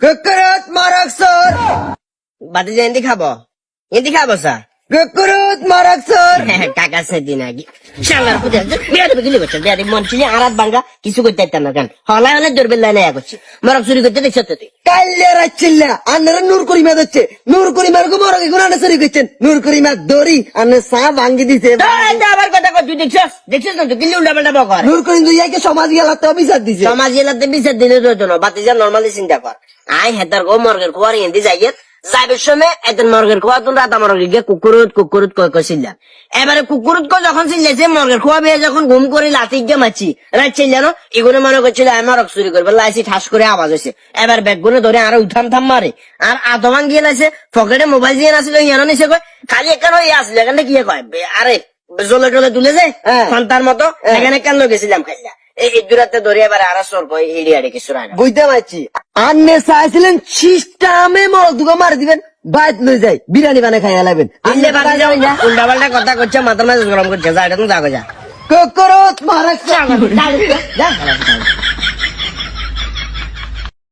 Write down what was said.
কুকুরত মারক সর। বাতি যে এন্দি খাব। এন্দি খাব সা কুকুরত মারক সর। কাকা শালার পুজো বিয়া দেবে গিলি করছে মন ছিল আরাত ভাঙ্গা কিছু করতে পারতাম না হলাই হলে দৌড়বেল লাইনে এক করছি। মরক চুরি করতে দেখছ তো তুই? কাল্লে রাচ্ছিল্লা আন্নারা নূর করিমা দিচ্ছে নূর করিমার গো মরক এখন আন্না সরি করছেন। নূর করিমা দড়ি আন্না সা ভাঙ্গি দিছে। আবার কথা কর তুই দেখছস? দেখছস না তুই গিলি উল্টা পাল্টা বকর। নূর করিম দুই একে সমাজ গেলা বিচার দিছে। সমাজ এলাতে বিচার দিলে তো না। বাতি যা নর্মালি চিন্তা কর। আই হেতার গো মর্গের খোয়ার এন্দি যাইয়ে যাইবের সময় এদের মর্গের খোয়া তুন রাতা মর্গের গিয়ে কুকুরুত কুকুরুত কয় কয় চিল্লা এবারে কুকুরুত কয় যখন চিল্লাইছে মর্গের খোয়া বেয়ে যখন ঘুম করে লাতি গিয়ে মাছি রাত চিল্লানো এগুলো মনে করছিল আমি মরক চুরি করবে। লাইছি ঠাস করে আওয়াজ হয়েছে এবার ব্যাগগুলো ধরে আরও উঠাম থাম মারে। আর আধমান গিয়ে লাইছে পকেটে মোবাইল দিয়ে আসছিল ইয়ানো নিছে কয় খালি এখানে আসলে এখানে কি কয়? আরে জলে টলে তুলে যায় হ্যাঁ। সন্তান মতো এখানে কেন গেছিলাম খাইলা? এই দূরাতে ধরে এবার আরও সর কয় আড়ে কিছু রায় বুঝতে পারছি। আন্নে চাইছিলেন সিস্টামে মারি দিবেন বাইত লই যাই বিরিয়ানি বানাই খাইয়া লাগবেন দিল্লে বাড়ি যাও উল্টা পাল্টা কথা করছে মাথার মাঝে গরম করছে এটা কুকুরত যা।